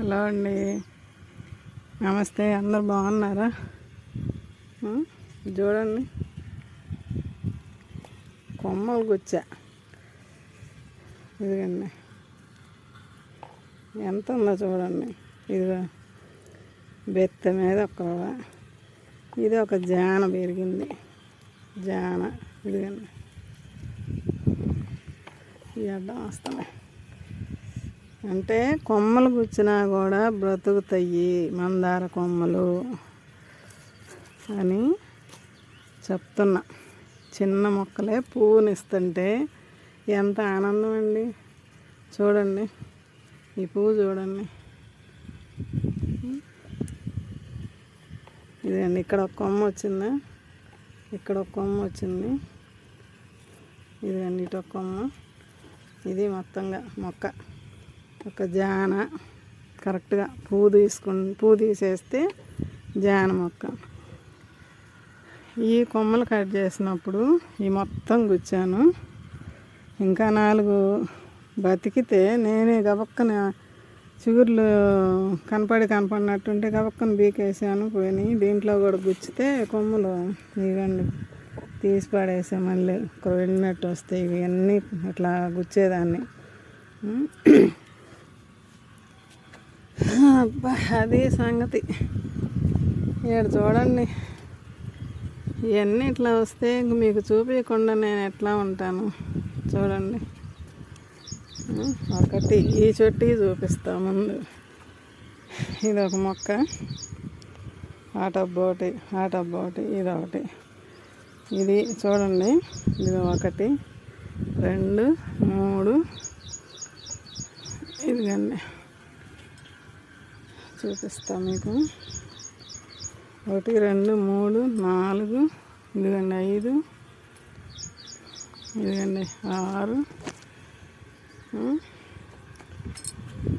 Hello అండి. నమస్తే అందరు బాగున్నారా? చూడండి. కొమ్మలు గుచ్చా ఇదిగండి. ఎంత ఉందో చూడండి. ఇదిగో బెత్త మీద ఒక ఇది ఒక జాన పెరిగింది. జాన. ఇదిగండి. ఈ అడ్డం వస్తున్నాయి అంటే కొమ్మలు గుచ్చినా కూడా బ్రతుకుతాయి మందార కొమ్మలు అని చెప్తున్నా. చిన్న మొక్కలే పువ్వునిస్తుంటే ఎంత ఆనందం అండి. చూడండి. ఈ పువ్వు చూడండి. ఇదండి ఇక్కడ ఒక కొమ్మ వచ్చిందా? ఇక్కడ ఒక కొమ్మ వచ్చింది. ఇదండి ఇటు ఒక కొమ్మ. ఇది మొత్తంగా మొక్క. ఒక జాన కరెక్ట్గా పువ్వు తీసుకుని పువ్వు తీసేస్తే జాన మొక్క. ఈ కొమ్మలు కట్ చేసినప్పుడు ఈ మొత్తం గుచ్చాను. ఇంకా నాలుగు బతికితే నేనే గబక్కన చిగుర్లు కనపడి కనపడినట్టుంటే గబక్కన బీకేసాను పోయినాయి దీంట్లో కూడా గుచ్చితే కొమ్మలు ఇవ్వండి తీసి పడేసా మళ్ళీ ఒక వెళ్ళినట్టు వస్తాయి. ఇవన్నీ ఇట్లా గుచ్చేదాన్ని. అబ్బా అది సంగతి. ఇక్కడ చూడండి. ఇవన్నీ ఇట్లా వస్తే ఇంక మీకు చూపించకుండా నేను ఎట్లా ఉంటాను? చూడండి. ఒకటి ఈ చెట్టు చూపిస్తా ముందు. ఇది ఒక మొక్క. ఆ టబ్బు ఒకటి ఆ టబ్బు ఒకటి ఇది ఒకటి. ఇది చూడండి. ఇది ఒకటి రెండు మూడు. ఇదిగండి. చూపిస్తా మీకు. ఒకటి రెండు మూడు నాలుగు ఇదిగండి ఐదు ఇదిగండి ఆరు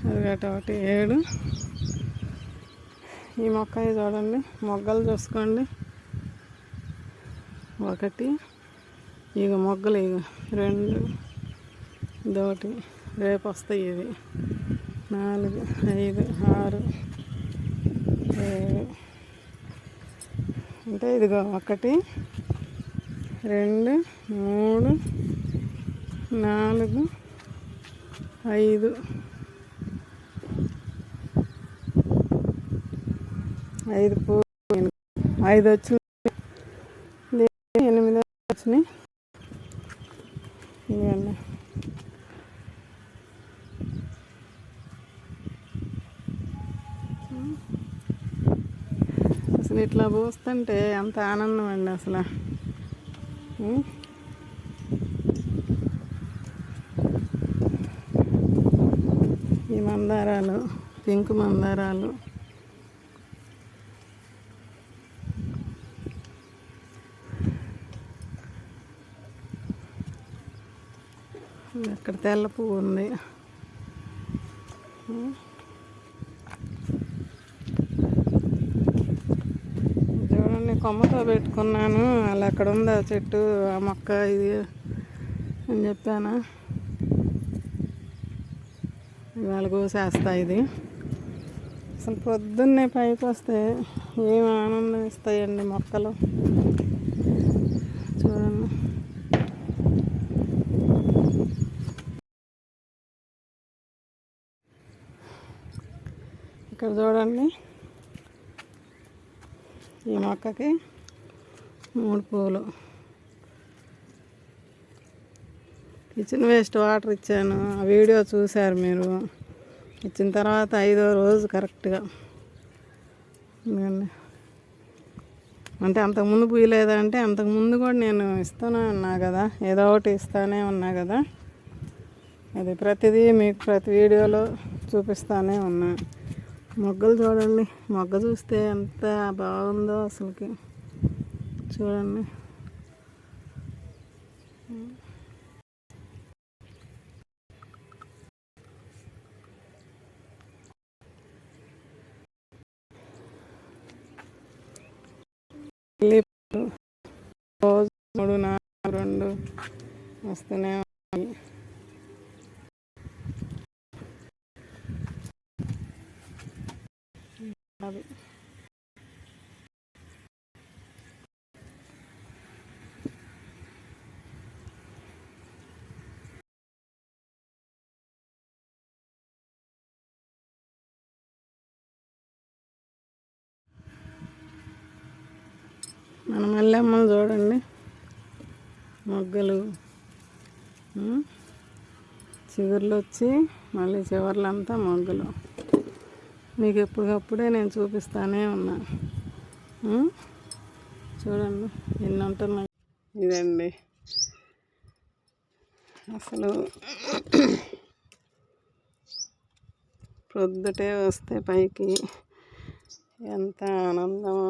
అదిగట ఒకటి ఏడు. ఈ మొక్క చూడండి మొగ్గలు చూసుకోండి. ఒకటి ఇక మొగ్గలు ఇక రెండు ఇదొకటి రేపు వస్తాయి ఇవి. నాలుగు ఐదు ఆరు ఏడు. అంటే ఇదిగో ఒకటి రెండు మూడు నాలుగు ఐదు. ఐదు పూ ఐదు వచ్చినాయి. ఎనిమిది వచ్చినాయి. ఇవ్వండి అసలు ఇట్లా పోస్తుంటే ఎంత ఆనందం అండి అసలు. ఈ మందారాలు పింక్ మందారాలు. ఇక్కడ తెల్ల పువ్వు ఉంది ఉం? చూడండి కొమ్మతో పెట్టుకున్నాను. అలా అక్కడ ఉంది ఆ చెట్టు ఆ మొక్క ఇది అని చెప్పాను. ఇవాళ కోసేస్తా ఇది. అసలు పొద్దున్నే పైకి వస్తే ఏం ఆనందం ఇస్తాయండి మొక్కలు. చూడండి. ఇక్కడ చూడండి. ఈ మొక్కకి మూడు పూలు. కిచెన్ వేస్ట్ వాటర్ ఇచ్చాను. ఆ వీడియో చూశారు మీరు. ఇచ్చిన తర్వాత ఐదో రోజు కరెక్ట్గా అంటే అంతకుముందు పూయలేదా అంటే అంతకుముందు కూడా నేను ఇస్తూనే ఉన్నా కదా. ఏదో ఒకటి ఇస్తానే ఉన్నా కదా. అది ప్రతిదీ మీకు ప్రతి వీడియోలో చూపిస్తానే ఉన్నా. మొగ్గలు చూడండి. మొగ్గ చూస్తే ఎంత బాగుందో అసలుకి. చూడండి. రోజు మూడు నాలుగు రెండు వస్తూనే అది మన మల్లెమ్మలు చూడండి. మొగ్గలు. ఉమ్, చిగుర్లు వచ్చి మళ్ళీ చివర్లంతా మొగ్గలు. మీకు ఎప్పటికప్పుడే నేను చూపిస్తానే ఉన్నా. చూడండి ఎన్ని ఉంటున్నాయి ఇదండి. అసలు ప్రొద్దుటే వస్తే పైకి ఎంత ఆనందమో.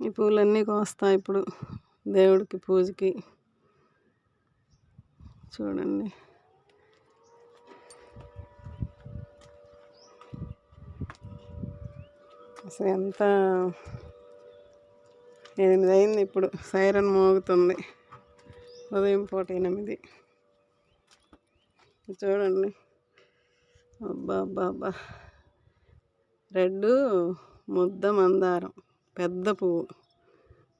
ఈ పూలన్నీ కోస్తా ఇప్పుడు దేవుడికి పూజకి. చూడండి. అసలు ఎంత ఎనిమిది అయింది ఇప్పుడు. సైరన్ మోగుతుంది. ఉదయం పూట ఎనిమిది చూడండి. అబ్బా అబ్బా అబ్బా. రెడ్ ముద్ద మందారం. పెద్ద పువ్వు.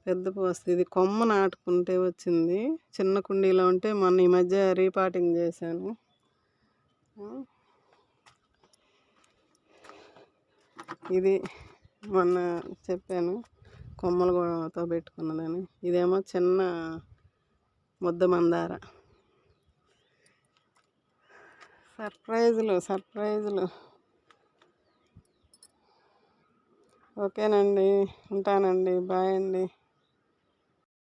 పెద్ద పువ్వు వస్తుంది. ఇది కొమ్మ నాటుకుంటే వచ్చింది. చిన్న కుండీలో ఉంటే మొన్న ఈ మధ్య రీపాటింగ్ చేశాను. ఇది మొన్న చెప్పాను కొమ్మలు కొమ్మలతో పెట్టుకున్నదని. ఇదేమో చిన్న ముద్ద మందార. సర్ప్రైజులు సర్ప్రైజులు. ఓకేనండి ఉంటానండి బాయ్ అండి.